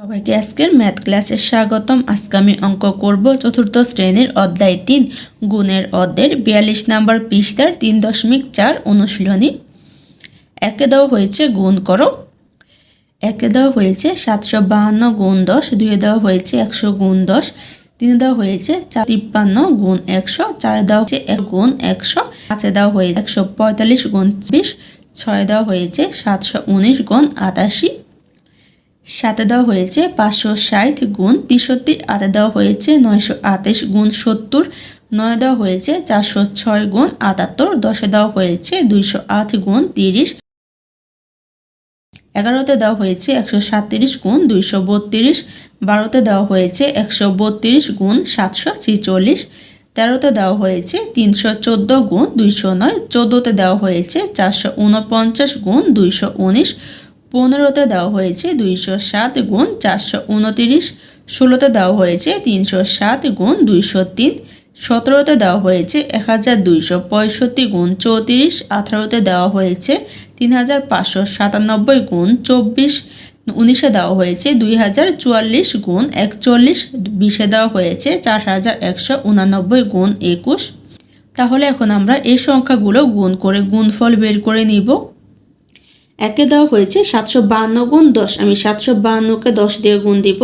সবাইকে আজকের ম্যাথ ক্লাসে স্বাগতম। আজকে আমি অঙ্ক করব চতুর্থ শ্রেণির অধ্যায় তিন, গুণের অধ্যায়ের বিয়াল্লিশ নাম্বার পৃষ্ঠার তিন দশমিক চার অনুশীলনী। একে দেওয়া হয়েছে গুণ করো। একে দেওয়া হয়েছে সাতশো বাহান্ন গুণ দশ, দুয়ে দেওয়া হয়েছে একশো গুণ দশ, তিনে দেওয়া হয়েছে চার তিপ্পান্ন গুণ একশো, চারে দেওয়া হয়েছে এক গুণ একশো, পাঁচে দেওয়া হয়েছে একশো পঁয়তাল্লিশ গুণ বিশ ছয় দেওয়া হয়েছে সাতশো উনিশ গুণ আটাশি। সাথে দেওয়া হয়েছে পাঁচশো ষাট গুণ তেষট্টি, আতে দেওয়া হয়েছে নয়শো আঠাশ গুণ সত্তর, নয় দেওয়া হয়েছে চারশো ছয় গুণ আটাত্তর, দশে দেওয়া হয়েছে দুইশো আট গুণ তিরিশ, এগারোতে দেওয়া হয়েছে একশো সাতত্রিশ গুণ দুইশো বত্রিশ, বারোতে দেওয়া হয়েছে একশো বত্রিশ গুণ সাতশো ছিচল্লিশ, তেরোতে দেওয়া হয়েছে তিনশো চোদ্দ গুণ দুইশো নয়, চোদ্দোতে দেওয়া হয়েছে চারশো উনপঞ্চাশ গুণ দুইশো উনিশ পনেরোতে দেওয়া হয়েছে দুইশো সাত গুণ চারশো উনতিরিশ, ষোলোতে দেওয়া হয়েছে তিনশো সাত গুণ দুইশো তিন, সতেরোতে দেওয়া হয়েছে এক হাজার দুইশো পঁয়ষট্টি গুণ চৌত্রিশ, আঠারোতে দেওয়া হয়েছে তিন হাজার পাঁচশো সাতানব্বই গুণ চব্বিশ, উনিশে দেওয়া হয়েছে দুই হাজার চুয়াল্লিশ গুণ একচল্লিশ, বিশে দেওয়া হয়েছে চার হাজার একশো উনানব্বই গুণ একুশ। তাহলে এখন আমরা এই সংখ্যাগুলো গুণ করে গুণফল বের করে নিব। একে দেওয়া হয়েছে সাতশো বাহান্ন গুণ দশ। আমি সাতশো বাহান্নকে দশ দিয়ে গুণ দিব।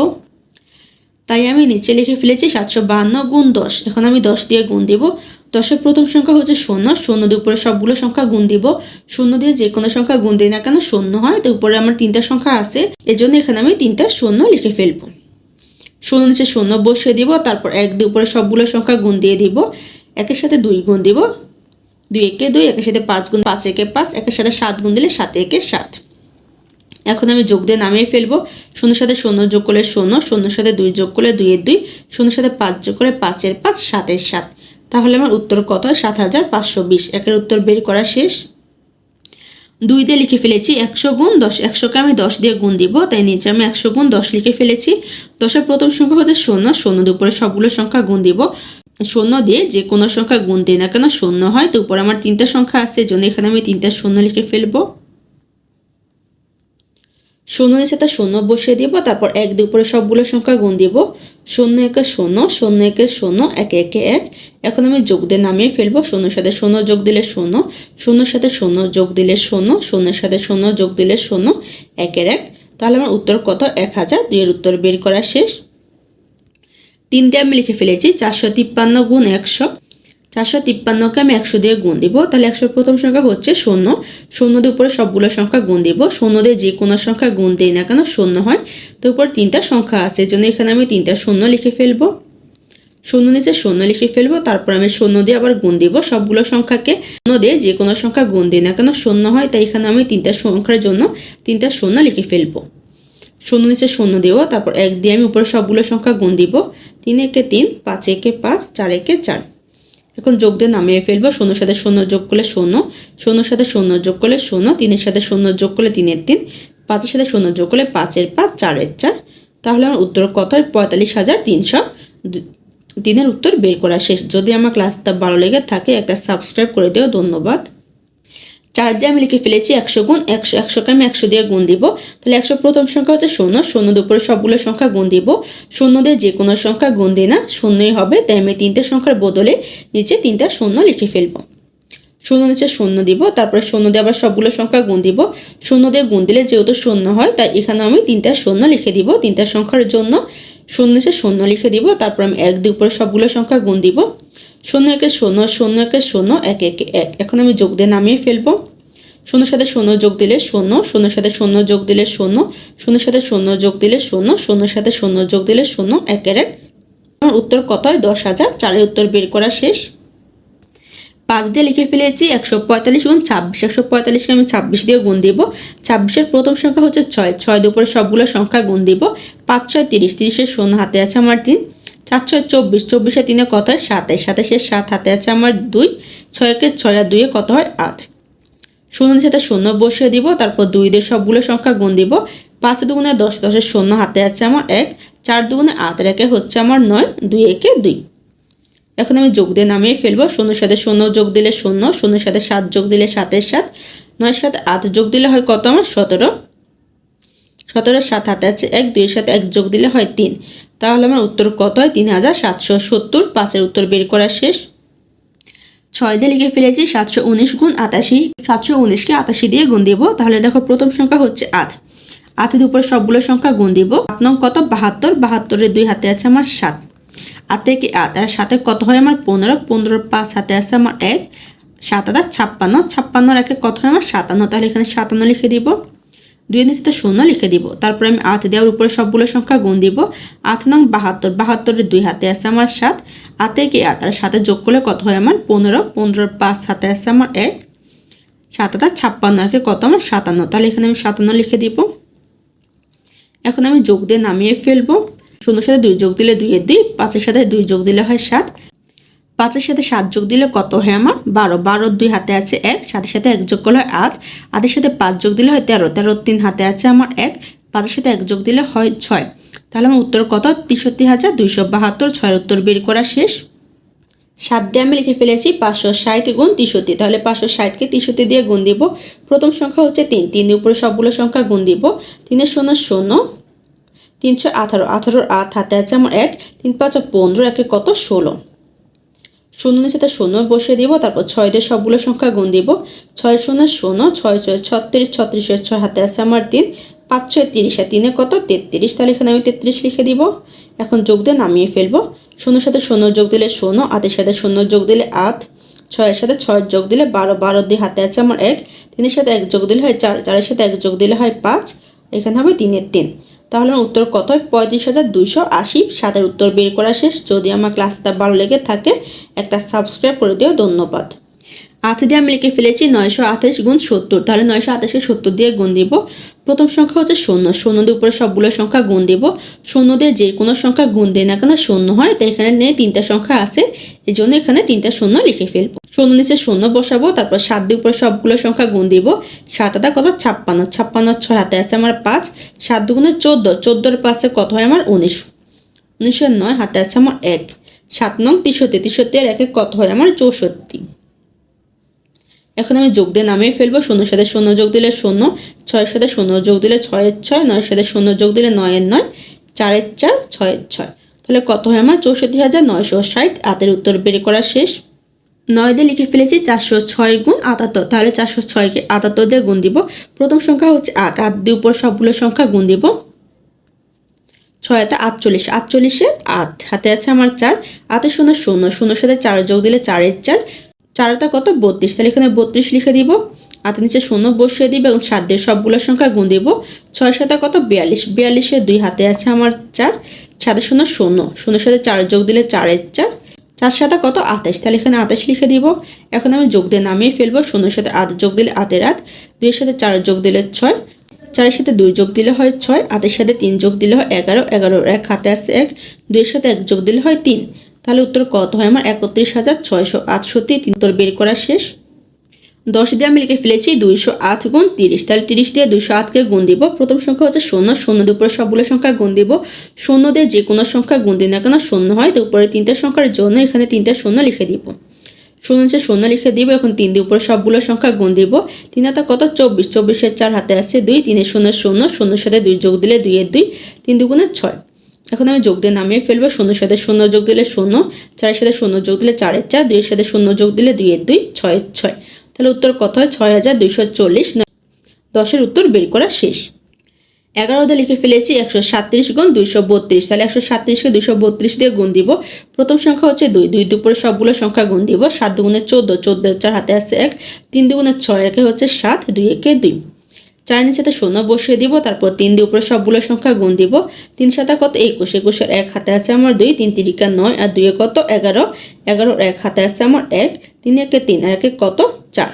তাই আমি নিচে লিখে ফেলেছি সাতশো বাহান্ন গুণ দশ। এখন আমি দশ দিয়ে গুণ দিব। দশের প্রথম সংখ্যা হচ্ছে শূন্য। শূন্য দিয়ে উপরে সবগুলো সংখ্যা গুণ দিব। শূন্য দিয়ে যে কোনো সংখ্যা গুণ দিই না কেন শূন্য হয়। তো উপরে আমার তিনটা সংখ্যা আছে। এজন্য এখানে আমি তিনটা শূন্য লিখে ফেলব। শূন্য নিচে শূন্য বসিয়ে দিব। তারপর এক দিয়ে উপরে সবগুলো সংখ্যা গুণ দিয়ে দিব। একের সাথে দুই গুণ দিব। দুই একে দুই, একের সাথে পাঁচ গুণ পাঁচ একে পাঁচ, একের সাথে সাত গুণ দিলে সাত একে সাত। এখন আমি যোগ দিয়ে নামিয়ে ফেলব। শূন্যর সাথে শূন্য যোগ করলে শূন্য, শূন্যর সাথে দুই যোগ করলে দুইয়ের দুই, শূন্যর সাথে পাঁচ যোগ করলে পাঁচের পাঁচ, সাতের সাত। তাহলে আমার উত্তর কত? হয় সাত হাজার পাঁচশো বিশ। একের উত্তর বের করা শেষ। দুই দিয়ে লিখে ফেলেছি একশো গুণ দশ। একশোকে আমি দশ দিয়ে গুণ দিব, তাই নিচে আমি একশো গুণ দশ লিখে ফেলেছি। দশের প্রথম সংখ্যা হচ্ছে শূন্য। শূন্য দুপুরে সবগুলো সংখ্যা গুণ দিব। শূন্য দিয়ে যে কোনো সংখ্যা গুণ দিই না কেন শূন্য হয়, তো উপরে আমার তিনটা সংখ্যা আছে জন্য এখানে আমি তিনটা শূন্য লিখে ফেলব। শূন্য নিচে তার শূন্য বসিয়ে দিব, তারপর এক দুই উপরে সবগুলো সংখ্যা গুণ দিব। শূন্য একে শূন্য শূন্য একে শূন্য, একে একে এক। এখন আমি যোগ দিয়ে নামিয়ে ফেলব, শূন্যর সাথে শূন্য যোগ দিলে শূন্য, শূন্যর সাথে শূন্য যোগ দিলে শূন্য, শূন্যের সাথে শূন্য যোগ দিলে শূন্য, একের এক। তাহলে আমার উত্তর কত? এক হাজার। দুইয়ের উত্তর বের করা শেষ। তিন দিয়ে আমি লিখে ফেলেছি, চারশো তিপ্পান্ন গুণ একশো। চারশো তিপ্পান্নকে আমি একশো দিয়ে গুণ দিব, তাহলে একশোর প্রথম সংখ্যা হচ্ছে শূন্য। শূন্য দিয়ে উপরে সবগুলো সংখ্যা গুণ দিব, শূন্য দিয়ে যে কোনো সংখ্যা গুণ দিই না কেন শূন্য হয়। তো উপর তিনটা সংখ্যা আছে জন্য এখানে আমি তিনটা শূন্য লিখে ফেলব। শূন্য নিচে শূন্য লিখে ফেলব, তারপর আমি শূন্য দিয়ে আবার গুণ দিব সবগুলো সংখ্যাকে। শূন্য দিয়ে যে কোনো সংখ্যা গুণ দিই না কেন শূন্য হয়, তাই এখানে আমি তিনটা সংখ্যার জন্য তিনটা শূন্য লিখে ফেলব। শূন্য নিচে শূন্য দেব, তারপর এক দিয়ে আমি উপরে সবগুলো সংখ্যা গুণ দিব। তিন একে তিন, পাঁচ একে পাঁচ, চার একে চার। এখন যোগ দিয়ে নামিয়ে ফেলব, শূন্যর সাথে শূন্য যোগ করলে শূন্য, শূন্যর সাথে শূন্য যোগ করলে শূন্য, তিনের সাথে শূন্য যোগ করলে তিনের তিন, পাঁচের সাথে শূন্য যোগ করলে পাঁচের পাঁচ, চারের চার। তাহলে আমার উত্তর কত? হয় পঁয়তাল্লিশ হাজার তিনশো। তিনের উত্তর বের করা শেষ। যদি আমার ক্লাসটা ভালো লেগে থাকে, একটা সাবস্ক্রাইব করে দিও, ধন্যবাদ। চার দিয়ে আমি লিখে ফেলেছি একশো গুণ, একশো, একশোকে আমি একশো দিয়ে গুণ দিব। তাহলে একশো প্রথম সংখ্যা হচ্ছে শূন্য শূন্য দিয়ে উপরে সবগুলো সংখ্যা গুণ দিব। শূন্য দিয়ে যে কোনো সংখ্যা গুণ দিই না, শূন্যই হবে, তাই আমি তিনটে সংখ্যার বদলে নিচে তিনটা শূন্য লিখে ফেলব। শূন্য নিচে শূন্য দিব, তারপরে শূন্য দিয়ে আবার সবগুলো সংখ্যা গুণ দিব। শূন্য দিয়ে গুণ দিলে যেহেতু শূন্য হয়, তাই এখানে আমি তিনটা শূন্য লিখে দিব তিনটা সংখ্যার জন্য। শূন্য নিচে শূন্য লিখে দিব, তারপর আমি এক দিয়ে উপরে সবগুলো সংখ্যা গুণ দিব। শূন্য একে শূন্য শূন্য একে শূন্য, এক, একে, এক। এখন আমি যোগ দিয়ে নামিয়ে ফেলব। শূন্যর সাথে শূন্য যোগ দিলে শূন্য, শূন্যর সাথে শূন্য যোগ দিলে শূন্য, শূন্যর সাথে শূন্য যোগ দিলে শূন্য, শূন্যর সাথে শূন্য যোগ দিলে শূন্য, একের এক। আমার উত্তর কত হয়? দশ হাজার। চারের উত্তর বের করা শেষ। পাঁচ দিয়ে লিখে ফেলেছি একশো পঁয়তাল্লিশ গুণ ছাব্বিশ। একশো পঁয়তাল্লিশকে আমি ছাব্বিশ দিয়ে গুণ দিব। ছাব্বিশের প্রথম সংখ্যা হচ্ছে ছয়। ছয় দুপুরে সবগুলো সংখ্যা গুণ দিব। পাঁচ, ছয়, তিরিশ। তিরিশের শূন্য হাতে আছে আমার তিন। চার ছয় চব্বিশ, চব্বিশে তিনে কত হয়? সাতাইশ সাতাইশের সাত হাতে আছে আমার দুই, ছয়কে ছয় আর দুইয়ে কত হয়? আট। শূন্য সাথে শূন্য বসিয়ে দিব, তারপর দুই দিয়ে সবগুলো সংখ্যা গুণ দিব। পাঁচ দুগুণে দশ দশের শূন্য হাতে আছে আমার এক, চার দুগুণে আট একে হচ্ছে আমার নয়, দুই একে দুই। এখন আমি যোগ দিয়ে নামিয়ে ফেলব। শূন্যের সাথে শূন্য যোগ দিলে শূন্য, শূন্যের সাথে সাত যোগ দিলে সাতের সাত, নয়ের সাথে আট যোগ দিলে হয় কত আমার? সতেরো। সতেরো সাত হাতে আছে এক, দুইয়ের সাথে এক যোগ দিলে হয় তিন। তাহলে আমার উত্তর কত হয়? তিন হাজার সাতশো সত্তর। পাঁচের উত্তর বের করা শেষ। ছয় দিয়ে লিখে ফেলেছি সাতশো উনিশ গুণ আটাশি। সাতশো উনিশকে আটাশি দিয়ে গুণ দিব। তাহলে দেখো প্রথম সংখ্যা হচ্ছে আট। আটের উপরে সবগুলো সংখ্যা গুণ দিব। আট নং কত? বাহাত্তর। বাহাত্তরের দুই হাতে আছে আমার সাত। আট থেকে আট? আর সাথে কত হয় আমার পনেরো? পনেরোর পাঁচ হাতে আছে আমার এক। সাত আটা ছাপ্পান্ন। ছাপ্পান্নর একে কত হয় আমার সাতান্ন? তাহলে এখানে সাতান্ন লিখে দিব। দুই নিচে তো শূন্য লিখে দিব। তারপরে আমি আট দেওয়ার উপরে সবগুলো সংখ্যা গুণ দিব। আট নং বাহাত্তর, বাহাত্তরের দুই হাতে আছে আমার সাত আতে কি আট, আর সাথে যোগ করলে কত হয় আমার পনেরো, পনেরোর পাঁচ সাথে আছে আমার এক, সাত আটা ছাপ্পান্ন একে কত আমার সাতান্ন। তাহলে এখানে আমি সাতান্ন লিখে দিব। এখন আমি যোগ দিয়ে নামিয়ে ফেলব। শূন্যর সাথে দুই যোগ দিলে দুইয়ের দুই, পাঁচের সাথে দুই যোগ দিলে হয় সাত পাঁচের সাথে সাত যোগ দিলে কত হয় আমার? বারো। বারোর দুই হাতে আছে এক, সাতের সাথে এক যোগ করলে হয় আট। আটের সাথে পাঁচ যোগ দিলে হয় তেরো। তেরোর তিন হাতে আছে আমার এক। পাঁচের সাথে এক যোগ দিলে হয় ছয়। তাহলে আমার উত্তর কত? তেষট্টি হাজার দুইশো বাহাত্তর। ছয়ের উত্তর বের করা শেষ। সাত দিয়ে আমি লিখে ফেলেছি পাঁচশো ষাট গুণ তেষট্টি। তাহলে পাঁচশো ষাটকে তেষট্টি দিয়ে গুণ দিব। প্রথম সংখ্যা হচ্ছে তিন। তিনের উপরে সবগুলো সংখ্যা গুণ দিব। তিনের শূন্য শূন্য। তিনশো আঠারো। আঠারোর আট হাতে আছে আমার এক। তিন পাঁচ পনেরো, একে কত? ষোলো। শূন্য নিচে শূন্য বসিয়ে দিব, তারপর ছয় দিয়ে সবগুলো সংখ্যা গুণ দিব। ছয় শূন্য শূন্য, ছয় ছয় ছত্রিশ ছত্রিশের ছয় হাতে আছে আমার তিন, পাঁচ ছয় তিরিশে তিনে কত? তেত্রিশ। তাহলে এখানে আমি তেত্রিশ লিখে দিব। এখন যোগ দিয়ে নামিয়ে ফেলব। শূন্যর সাথে শূন্য যোগ দিলে শূন্য, আটের সাথে শূন্য যোগ দিলে আট, ছয়ের সাথে ছয় যোগ দিলে বারো বারো দিয়ে হাতে আছে আমার এক, তিনের সাথে এক যোগ দিলে হয় চার, চারের সাথে এক যোগ দিলে হয় পাঁচ, এখানে হবে তিনের তিন। তাহলে আমার উত্তর কত হয়? পঁয়ত্রিশ হাজার দুশো আশি। সাতের উত্তর বের করা শেষ। যদি আমার ক্লাসটা ভালো লেগে থাকে, একটা সাবস্ক্রাইব করে দিও। ধন্যবাদ। আট দিয়ে আমি লিখে ফেলেছি নয়শো আঠাশ গুণ সত্তর। তাহলে নয়শো আঠাশকে সত্তর দিয়ে গুণ দিব। প্রথম সংখ্যা হচ্ছে শূন্য। শূন্য দিয়ে উপরে সবগুলো সংখ্যা গুণ দিব। শূন্য দিয়ে যে কোনো সংখ্যা গুণ দেয় না কেন শূন্য হয় তো এখানে নেই তিনটা সংখ্যা আছে এই জন্য এখানে তিনটা শূন্য লিখে ফেলব। শূন্য নিচে শূন্য বসাবো, তারপর সাত দিয়ে উপরে সবগুলো সংখ্যা গুণ দিব। সাত হাতে কত? ছাপ্পান্ন। ছাপ্পান্ন ছয় হাতে আছে আমার পাঁচ, সাত দুগুণে চোদ্দ, চোদ্দোর পাশে কত হয় আমার উনিশ। উনিশশো নয় হাতে আছে আমার এক। সাত নং তেষট্টি তেষট্টি আর একে কত হয় আমার চৌষট্টি। এখন আমি যোগ দিয়ে নামিয়ে ফেলব, শূন্যর সাথে শূন্য যোগ দিলে শূন্য ছয়ের সাথে শূন্য যোগ দিলে ছয়ের ছয়, নয়ের সাথে শূন্য যোগ দিলে নয়ের নয়, চারের চার, ছয়ের ছয়। তাহলে কত হয় আমার? চৌষট্টি হাজার নয়শো ষাট। আতের উত্তর বের করা শেষ। নয় দিয়ে লিখে ফেলেছি চারশো ছয় গুণ আটাত্তর। তাহলে চারশো ছয়কে আটাত্তর দিয়ে গুণ দিব। প্রথম সংখ্যা হচ্ছে আট। আট দিয়ে উপর সবগুলো সংখ্যা গুণ দিব। ছয় হাতে আটচল্লিশ। আটচল্লিশে আট। হাতে আছে আমার চার। আটে শূন্য শূন্য। শূন্যর সাথে চার যোগ দিলে চারের চার। চারটা কত? বত্রিশ। তাহলে এখানে বত্রিশ লিখে দিব। হাতের নিচে শূন্য বসিয়ে দিব এবং সাত দিয়ে সবগুলো সংখ্যা গুণ দিব ছয় সাথে কত? বিয়াল্লিশ। বিয়াল্লিশে দুই হাতে আছে আমার চার। সাথে শূন্য শূন্য। শূন্যর সাথে চার যোগ দিলে চারের চার। চার সাথে কত? আঠাশ। তাহলে এখানে আঠাশ লিখে দিব। এখন আমি যোগ দিয়ে নামিয়ে ফেলব। শূন্যর সাথে আধ যোগ দিলে আটের আট। দুইয়ের সাথে চার যোগ দিলে ছয়। চারের সাথে দুই যোগ দিলে হয় ছয়। আটের সাথে তিন যোগ দিলে হয় এগারো। এগারো এক হাতে আছে এক। দুইয়ের সাথে এক যোগ দিলে হয় তিন। তাহলে উত্তর কত হয়? আমার একত্রিশ হাজার ছয়শো আটষট্টি। তিন উত্তর বের করা শেষ। দশ দিয়ে আমি লিখে ফেলেছি দুইশো আট গুণ তিরিশ। তাহলে তিরিশ দিয়ে দুইশো আটকে গুণ দিব। প্রথম সংখ্যা হচ্ছে শূন্য। শূন্য দিয়ে উপরে সবগুলো সংখ্যা গুণ দিব। শূন্য দিয়ে যে কোনো সংখ্যা গুণ দিই না কেন শূন্য হয়। তো উপরে তিনটা সংখ্যার জন্য এখানে তিনটা শূন্য লিখে দিব। শূন্য হচ্ছে শূন্য লিখে দিব। এখন তিন দিয়ে উপরে সবগুলো সংখ্যা গুণ দিব। তিন হাতে কত? চব্বিশ। চব্বিশের চার হাতে আছে দুই। তিনের শূন্য শূন্য। শূন্যর সাথে দুই যোগ দিলে দুইয়ের দুই। তিন দুগুণে ছয়। এখন আমি যোগ দিয়ে নামিয়ে ফেলব। শূন্যর সাথে শূন্য যোগ দিলে শূন্য। চারের সাথে শূন্য যোগ দিলে চারের চার। দুইয়ের সাথে শূন্য যোগ দিলে দুইয়ের দুই। ছয়ের ছয়। তাহলে উত্তর কত হয়? ছয় হাজার দুইশো চল্লিশ। দশের উত্তর বের করা শেষ। এগারোতে লিখে ফেলেছি একশো সাতত্রিশ গুণ দুইশো বত্রিশ। তাহলে একশো সাত্রিশকে দুশো বত্রিশ দিয়ে গুণ দিব। প্রথম সংখ্যা হচ্ছে দুই। দুই দুপুরে সবগুলো সংখ্যা গুণ দিব। সাত দুগুণে চোদ্দ চোদ্দ চার হাতে আছে এক। তিন দুগুণে ছয় একে হচ্ছে সাত। দুই একে দুই। চার নিচেতে শূন্য বসিয়ে দিব, তারপর তিন দিয়ে উপরে সবগুলো সংখ্যা গুণ দিব। তিন সাথে কত? একুশ। একুশের এক হাতে আছে আমার দুই, তিন তিরিকা নয়, আর দুইয়ে কত? এগারো। এগারোর এক হাতে আছে আমার এক, তিন একে তিন, আর একে কত? চার।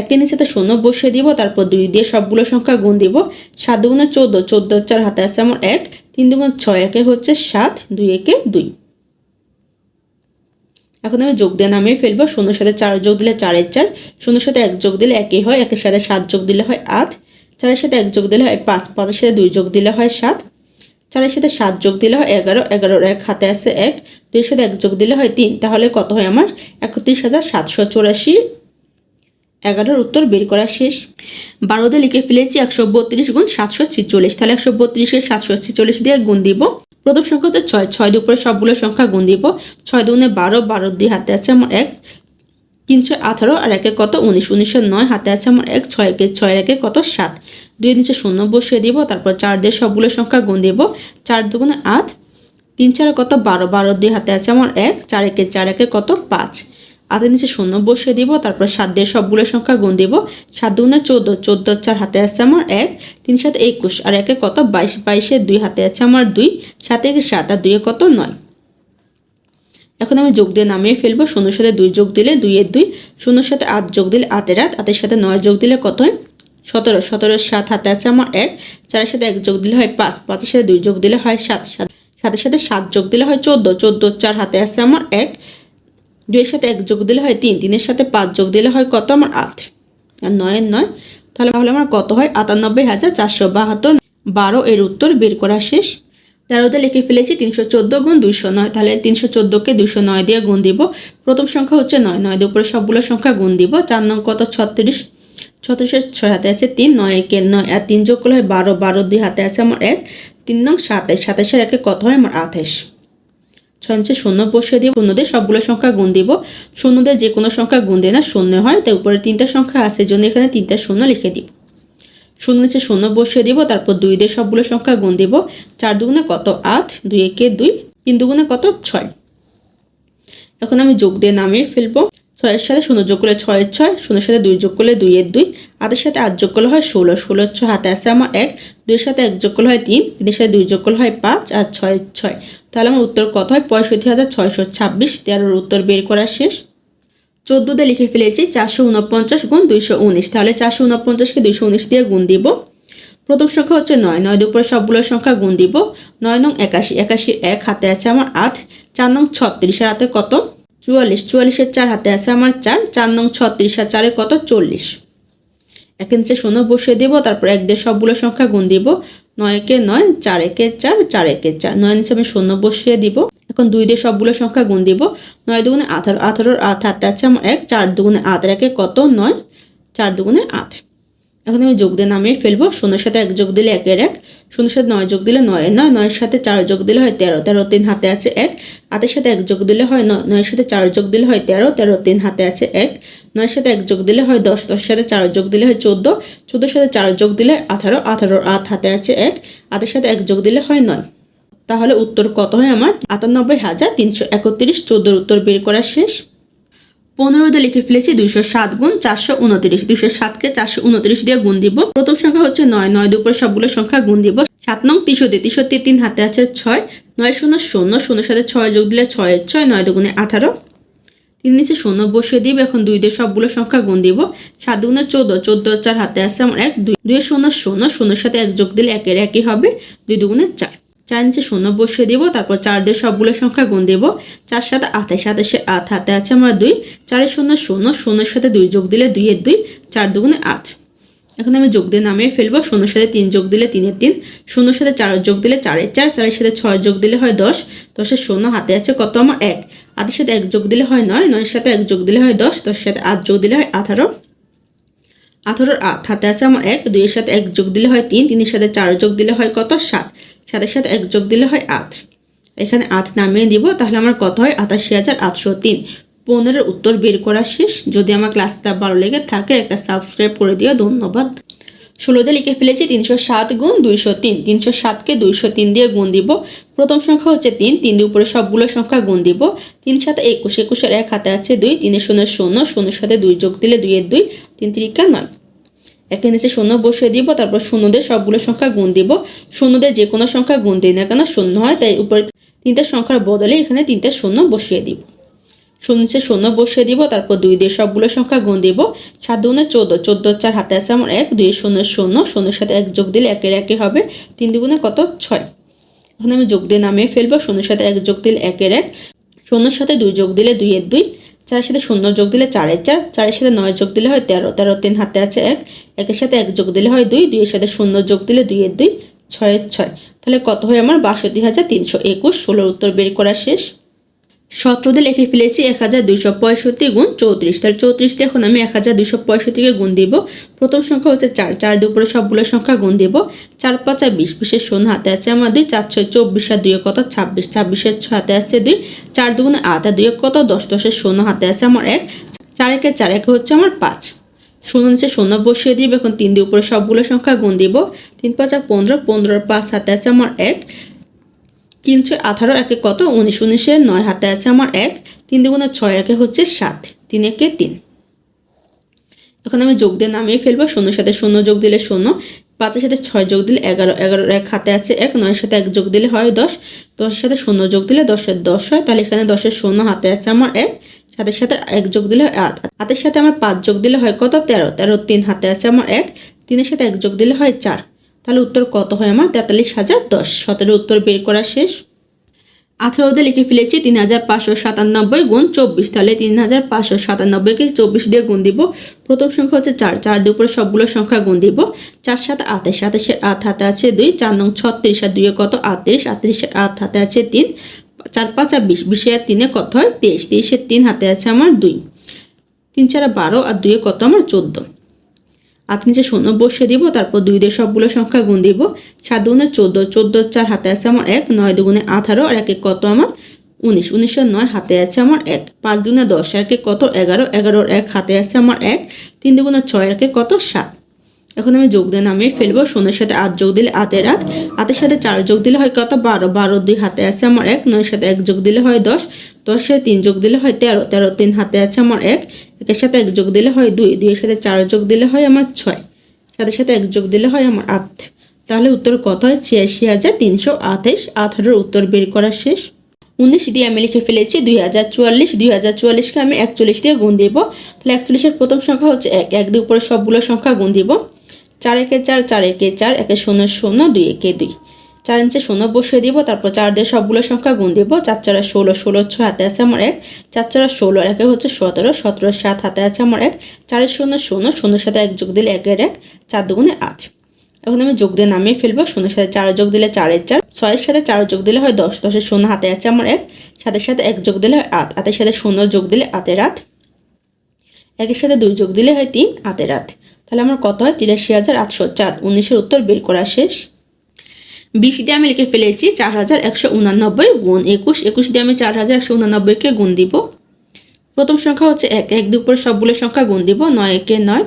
একের নিচেতে শূন্য বসিয়ে দিব, তারপর দুই দিয়ে সবগুলো সংখ্যা গুণ দিব। সাত দুগুণে চোদ্দ চোদ্দ চার হাতে আছে আমার এক, তিন দুগুণে ছয়, একে হচ্ছে সাত, দুই একে দুই। এখন আমি যোগ দিয়ে নামিয়ে ফেলব। শূন্যর সাথে চার যোগ দিলে চারের চার, শূন্যর সাথে এক যোগ দিলে একই হয়, একের সাথে সাত যোগ দিলে হয় আট চারের সাথে এক যোগ দিলে হয় পাঁচ, পাঁচের সাথে দুই যোগ দিলে হয় সাত, চারের সাথে সাত যোগ দিলে হয় এগারো, এগারোর এক হাতে আছে এক, দুইয়ের সাথে এক যোগ দিলে হয় তিন, তাহলে কত হয় আমার? একত্রিশ হাজার সাতশো চৌরাশি। এগারোর উত্তর বের করা শেষ। বারোতে লিখে ফেলেছি একশো বত্রিশ গুণ সাতশো ছিচল্লিশ, তাহলে একশো বত্রিশকে সাতশো ছিচল্লিশ দিয়ে গুণ দিব। প্রথম সংখ্যা হচ্ছে ছয় ছয় দিয়ে উপরে সবগুলো সংখ্যা গুণ দিব। ছয় দুগুণে বারো বারো দিয়ে হাতে আছে আমার এক তিনশো আঠারো আর একে কত উনিশ, উনিশশো নয়, হাতে আছে আমার এক, ছয় একে ছয় একে কত সাত। দুই নিচে শূন্য বসিয়ে দিব, তারপর চার দিয়ে সবগুলো সংখ্যা গুণ দিব। চার দুগুণে আট, তিন চারে কত বারো বারো দিয়ে হাতে আছে আমার এক, চার একে চার একে কত পাঁচ। আটের নিচে শূন্য বসিয়ে দিব, তারপর সাত দিয়ে সবগুলো সংখ্যা গুণ দিব। সাত দুগুণে চোদ্দ চোদ্দ চার হাতে আছে আমার এক, তিন সাত একুশ, আর একে কত বাইশ, বাইশে দুই হাতে আছে আমার দুই, সাত একে সাত, আর দুইয়ে কত নয়। এখন আমি যোগ দিয়ে নামিয়ে ফেলব। শূন্যর সাথে দুই যোগ দিলে দুইয়ের দুই। শূন্যর সাথে আট যোগ দিলে আটের আট। আটের সাথে নয় যোগ দিলে কত হয়? সতেরো। সতেরো সাত হাতে আছে আমার এক। চারের সাথে এক যোগ দিলে হয় পাঁচ। পাঁচের সাথে দুই যোগ দিলে হয় সাত। সাত। সাতের সাথে সাত যোগ দিলে হয় চোদ্দ। চোদ্দ চার হাতে আছে আমার এক। দুইয়ের সাথে এক যোগ দিলে হয় তিন। তিনের সাথে পাঁচ যোগ দিলে হয় কত? আমার আট। আর নয়ের নয়। তাহলে তাহলে আমার কত হয়? আটানব্বই হাজার চারশো বাহাত্তর। বারো এর উত্তর বের করা শেষ। তেরোতে লিখে ফেলেছি তিনশো চোদ্দ গুণ দুইশো নয়। তাহলে তিনশো চোদ্দোকে দুশো নয় দিয়ে গুণ দিব। প্রথম সংখ্যা হচ্ছে নয়। নয় দিয়ে উপরে সবগুলো সংখ্যা গুণ দিব। চার নং কত? ছত্রিশ। ছত্রিশের ছয় হাতে আছে তিন, নয় একে নয়। আর তিন যোগ করলে হয় বারো। বারো দুই হাতে আছে আমার এক। তিন নং সাতাইশ। সাতাইশের একে কত হয়? আমার আঠাশ ছয় শূন্য বসিয়ে দিয়ে শূন্য দিয়ে সবগুলো সংখ্যা গুণ দিব। শূন্য দিয়ে যে কোনো সংখ্যা গুণ দিয়ে না শূন্য হয়। তাই উপরে তিনটা সংখ্যা আছে জন্য এখানে তিনটা শূন্য লিখে দিব। শূন্য নিচে শূন্য বসিয়ে দিব, তারপর দুই দিয়ে সবগুলো সংখ্যা গুণ দিব। চার দুগুণে কত? আট, দুই একে দুই, তিন দুগুণে কত? ছয়। এখন আমি যোগ দিয়ে নামিয়ে ফেলব। ছয়ের সাথে শূন্য যোগ করলে ছয়ের ছয়, শূন্যের সাথে দুই যোগ করলে দুইয়ের দুই, আটের সাথে আট যোগ করলে হয় ষোলো, ষোলোর ছয় হাতে আছে আমার এক, দুইয়ের সাথে এক যোগ করলে হয় তিন, তিনের সাথে দুই যোগ করলে হয় পাঁচ, আর ছয়ের ছয়। তাহলে আমার উত্তর কত হয়? পঁয়ষট্টি হাজার ছয়শো ছাব্বিশ, তেরোর উত্তর বের করা শেষ। চোদ্দোতে লিখে ফেলেছি চারশো উনপঞ্চাশ গুণ দুইশো উনিশ। তাহলে চারশো উনপঞ্চাশকে দুইশো উনিশ দিয়ে গুণ দিব। প্রথম সংখ্যা হচ্ছে নয়। নয় দুপুরে সবগুলো সংখ্যা গুণ দিব। নয় নং একাশি। একাশি এক, হাতে আছে আমার আট। চার নং ছত্রিশ। আর হাতে কত? চুয়াল্লিশ। চুয়াল্লিশের চার, হাতে আছে আমার চার। চার নং ছত্রিশ। আর চারে কত? চল্লিশ। একে নিচে শূন্য বসিয়ে দিব। তারপর এক দিয়ে সবগুলো সংখ্যা গুণ দিব। নয় একে নয় চার একে চার চার একে চার। নয় নিচে আমি শূন্য বসিয়ে দিব। এখন দুই দিয়ে সবগুলো সংখ্যা গুণ দিব। নয় দুগুণে আঠারো, আঠারোর আট হাতে আছে আমার এক, চার দুগুণে আট একে কত? নয়। চার দুগুণে আট। এখন আমি যোগ দিয়ে নামিয়ে ফেলব। শূন্যের সাথে এক যোগ দিলে একের এক। শূন্যের সাথে নয় যোগ দিলে নয় নয়। নয়ের সাথে চার যোগ দিলে হয় তেরো। তেরো তিন হাতে আছে এক। আটের সাথে এক যোগ দিলে হয় নয় নয়ের সাথে চার যোগ দিলে হয় তেরো। তেরো তিন হাতে আছে এক। নয়ের সাথে এক যোগ দিলে হয় দশ। দশের সাথে চার যোগ দিলে হয় চোদ্দ। চোদ্দোর সাথে চার যোগ দিলে আঠারো। আঠারোর আট হাতে আছে এক। আটের সাথে এক যোগ দিলে হয় নয়। তাহলে উত্তর কত হয় আমার? আটানব্বই হাজার তিনশো একত্রিশ, চোদ্দোর উত্তর বের করা শেষ। পনেরোতে লিখে ফেলেছি দুইশো সাত গুণ চারশো উনত্রিশ। দুইশো সাতকে চারশো উনত্রিশ দিয়ে গুণ দিব। প্রথম সংখ্যা হচ্ছে নয় নয় দুপুরে সবগুলো সংখ্যা গুণ দিব। সাত নং তিনশোতে তিনশোতে তিন হাতে আছে ছয়। নয় শূন্য শূন্য শূন্যের সাথে ছয় যোগ দিলে ছয়ের ছয় নয় দুগুণে আঠারো। তিন নিচে শূন্য বসিয়ে দিব, এখন দুই দিয়ে সবগুলো সংখ্যা গুণ দিব। সাত দুগুণে চোদ্দ চোদ্দ চার হাতে আছে আমার এক, দুই। দুই শূন্য শূন্য, শূন্যের সাথে এক যোগ দিলে একের একই হবে। দুই দুগুণে চার। চার নিচে শূন্য বসিয়ে দিব, তারপর চার দিয়ে সবগুলো সংখ্যা গুণ দিব। চার সাথে আঠাশ আঠাশে আট, হাতে আছে আমার দুই। চারের শূন্য শূন্য, শূন্যের সাথে দুই যোগ দিলে দুইয়ের দুই, চার দুগুণে আট। এখন আমি যোগ দিয়ে নামিয়ে ফেলব, শূন্যর সাথে তিন যোগ দিলে তিনের তিন, শূন্যর সাথে চার যোগ দিলে চারের চার, চারের সাথে ছয় যোগ দিলে হয় দশ, দশের শূন্য হাতে আছে কত আমার এক। আটের সাথে এক যোগ দিলে হয় নয়, নয়ের সাথে এক যোগ দিলে হয় দশ, দশের সাথে আট যোগ দিলে হয় আঠারো। আঠারোর আট হাতে আছে আমার এক, দুইয়ের সাথে এক যোগ দিলে হয় তিন, তিনের সাথে চার যোগ দিলে হয় কত? সাত। সাতের সাথে এক যোগ দিলে হয় আট। এখানে আট নামিয়ে দিব, তাহলে আমার কত হয়? আটাশি হাজার আটশো তিন। পনেরোর উত্তর বের করা শেষ। যদি আমার ক্লাসটা ভালো লেগে থাকে, একটা সাবস্ক্রাইব করে দিও। ধন্যবাদ। ষোলোতে লিখে ফেলেছি তিনশো সাত গুণ দুইশো তিন। তিনশো সাতকে দুইশো তিন দিয়ে গুণ দিব। প্রথম সংখ্যা হচ্ছে তিন। তিন দিয়ে উপরে সবগুলো সংখ্যা গুণ দিব। তিন সাথে একুশ, একুশের এক হাতে আছে দুই। তিনের শূন্য শূন্য শূন্যের সাথে দুই যোগ দিলে দুইয়ের দুই। তিন তিরিকা নয়। একে নিচে শূন্য বসিয়ে দিব, তারপর শূন্যদের সবগুলো সংখ্যা গুণ দিব। শূন্যদের যে কোনো সংখ্যা গুণ দিই না কেন, শূন্য হয়, তাই উপরে তিনটা সংখ্যার বদলে এখানে তিনটা শূন্য বসিয়ে দিব। শূন্য নিচে শূন্য বসিয়ে দিব, তারপর দুই দিয়ে সবগুলো সংখ্যা গুণ দিব। সাত দুগুণে চোদ্দ চোদ্দ চার হাতে আছে আমার এক, দুই শূন্য শূন্য, শূন্যের সাথে এক যোগ দিলে একের একই হবে। তিন দুগুণে কত? ছয়। এখন আমি যোগ দিয়ে নামিয়ে ফেলব, শূন্যের সাথে এক যোগ দিলে একের এক, শূন্যের সাথে দুই যোগ দিলে দুইয়ের দুই। চারের সাথে শূন্য যোগ দিলে চারের চার, চারের সাথে নয় যোগ দিলে হয় তেরো তেরো তিন হাতে আছে এক, একের সাথে এক যোগ দিলে হয় দুই, দুইয়ের সাথে শূন্য যোগ দিলে দুইয়ের দুই, ছয়ের ছয়। তাহলে কত হয় আমার বাষট্টি হাজার তিনশো একুশ, ষোলোর উত্তর বের করা শেষ। সতেরো দিয়ে লিখে ফেলেছি এক হাজার দুইশো পঁয়ষট্টি গুণ চৌত্রিশ। তাহলে চৌত্রিশ এখন আমি এক হাজার দুইশো পঁয়ষট্টিকে গুণ দিব। প্রথম সংখ্যা হচ্ছে চার। চার দিয়ে উপরে সবগুলো সংখ্যা গুণ দিব। চার, পাঁচ বিশ। বিশের শূন্য হাতে আছে আমার দুই চার, ছয়, চব্বিশ আর দুই কত? ছাব্বিশ। ছাব্বিশের ছয় হাতে আছে দুই। চার দুগুণে আট আর দুই কত? দশ। দশের শূন্য হাতে আছে আমার এক। চার একে চার একে হচ্ছে আমার পাঁচ। শূন্য নিচে শূন্য বসিয়ে দিব। এখন তিন দিয়ে উপরে সবগুলো সংখ্যা গুণ দিব। তিন, পাঁচ পনেরো। পনেরোর পাঁচ হাতে আছে আমার এক। তিনশো আঠারো একে কত? উনিশ, উনিশের নয় হাতে আছে আমার এক। তিন দুগুণে ছয় একে হচ্ছে সাত। তিন একে তিন। এখন আমি যোগ দিয়ে নামিয়ে ফেলব। শূন্যর সাথে শূন্য যোগ দিলে শূন্য। পাঁচের সাথে ছয় যোগ দিলে এগারো। এগারো এক হাতে আছে এক, নয়ের সাথে এক যোগ দিলে হয় দশ। দশের সাথে শূন্য যোগ দিলে দশের দশ হয়। তাহলে এখানে দশের শূন্য হাতে আছে আমার এক। সাথে সাথে এক যোগ দিলে হয় আট। হাতের সাথে আমার পাঁচ যোগ দিলে হয় কত? তেরো। তেরো তিন হাতে আছে আমার এক। তিনের সাথে এক যোগ দিলে হয় চার। তাহলে উত্তর কত হয় আমার? তেতাল্লিশ হাজার দশ। সতেরো উত্তর বের করা শেষ। আঠারোতে লিখে ফেলেছি তিন হাজার পাঁচশো সাতানব্বই গুণ চব্বিশ। তাহলে তিন হাজার পাঁচশো সাতানব্বইকে চব্বিশ দিয়ে গুণ দিব। প্রথম সংখ্যা হচ্ছে চার। চার দিয়ে উপরে সবগুলো সংখ্যা গুণ দিব। চার সাথে আঠাশ আঠাশের আট হাতে আছে দুই, চার নং ছত্রিশ আর দুইয়ে কত? আটত্রিশ। আটত্রিশের আট হাতে আছে তিন। চার পাঁচ আর বিশ। বিশে আর তিনে কত হয় তেইশ? তেইশের তিন হাতে আছে আমার দুই। তিন চার বারো আর দুইয়ে কত? আমার চোদ্দ। আট যে শূন্য বসিয়ে দিব, তারপর দুই দিয়ে সবগুলো সংখ্যা গুণ দিব, সাত দুগুণে চোদ্দ চোদ্দ চার হাতে আছে আমার এক, নয় দুগুণে আঠারো, আর একে কত আমার উনিশ উনিশের নয় হাতে আছে আমার এক, পাঁচ দুগুণে দশ, আর একে কত এগারো, এগারোর এক হাতে আছে আমার এক, তিন দুগুণে ছয়, আর একে কত সাত। এখন আমি যোগ দিয়ে নামিয়ে ফেলব, শূন্যের সাথে আট যোগ দিলে আটের আট আটের সাথে চার যোগ দিলে হয় কত? বারো বারো দুই হাতে আছে আমার এক, নয়ের সাথে এক যোগ দিলে হয় দশ, দশের তিন যোগ দিলে হয় তেরো তেরো তিন হাতে আছে আমার এক একের সাথে এক যোগ দিলে হয় দুই, দুইয়ের সাথে চার যোগ দিলে হয় আমার ছয় সাথে সাথে এক যোগ দিলে হয় আমার আট। তাহলে উত্তর কত হয়? ছিয়াশি হাজার তিনশো আঠাইশ। আঠারোর উত্তর বের করা শেষ। উনিশ দিয়ে আমি লিখে ফেলেছি দুই হাজার চুয়াল্লিশ। দুই হাজার চুয়াল্লিশকে আমি একচল্লিশ দিয়ে গুণ দিব। তাহলে একচল্লিশের প্রথম সংখ্যা হচ্ছে এক। এক দিয়ে উপরে সবগুলো সংখ্যা গুণ দিব। চার একে চার চার একে চার, একে শূন্য শূন্য, দুই একে দুই। চার ইঞ্চে শূন্য বসিয়ে দিব, তারপর চার দিয়ে সবগুলো সংখ্যা গুণ দিব, চার চারা ষোলো ষোলো ছয় হাতে আছে আমার এক, চার চারা ষোলো একে হচ্ছে সতেরো সতেরো সাত হাতে আছে আমার এক চারের শূন্য শূন্য, শূন্যের সাথে এক যোগ দিলে একের এক, চার দুগুণে আট। এখন আমি যোগ দিয়ে নামিয়ে ফেলব, শূন্যের সাথে চার যোগ দিলে চারের চার, ছয়ের সাথে চার যোগ দিলে হয় দশ, দশের শূন্য হাতে আছে আমার এক, সাতের সাথে এক যোগ দিলে হয় আট, আটের সাথে শূন্য যোগ দিলে আটের আট, একের সাথে দুই যোগ দিলে হয় তিন, আটের আট। তাহলে আমার কত হয়? তিরাশি হাজার আটশো চার, উনিশের উত্তর বের করা শেষ। বিশ দিয়ে আমি লিখে ফেলেছি, চার হাজার একশো উনানব্বই গুণ একুশ। একুশ দিয়ে আমি চার হাজার একশো উনানব্বইকে গুণ দিব। প্রথম সংখ্যা হচ্ছে এক। এক দুপুরে সবগুলো সংখ্যা গুণ দিব, নয় একে নয়,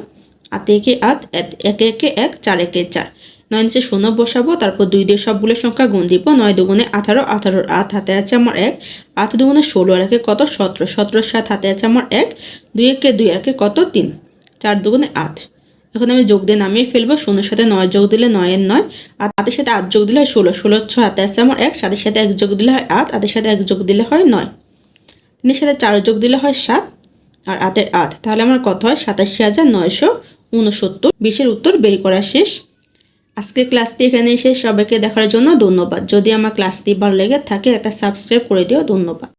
আট একে আট এত- একে একে এক, চার একে চার। নয় নিচে শূন্য বসাবো, তারপর দুই দিয়ে সবগুলো সংখ্যা গুণ দিব, নয় দুগুণে আঠারো, আঠারোর আট, হাতে আছে আমার এক। আট দুগুণে ষোলো, আর একে কত? সতেরো। সতেরো সাত, হাতে আছে আমার এক। দুই একে দুই, আর কত? তিন। চার দুগুণে আট। এখন আমি যোগ দিয়ে নামিয়ে ফেলব। শূন্যের সাথে নয় যোগ দিলে নয়ের নয়, আর আটের সাথে আট যোগ দিলে হয় ষোলো। ষোলো ছ হাতে আছে আমার এক, সাতের সাথে এক যোগ দিলে হয় আট, আটের সাথে এক যোগ দিলে হয় নয়। তিনের সাথে চার যোগ দিলে হয় সাত, আর আটের আট। তাহলে আমার কত হয়? সাতাশি হাজার নয়শো উনসত্তর। বিশের উত্তর বের করা শেষ। আজকের ক্লাসটি এখানে এসে সবাইকে দেখার জন্য ধন্যবাদ। যদি আমার ক্লাসটি ভালো লেগে থাকে এটা সাবস্ক্রাইব করে দিও। ধন্যবাদ।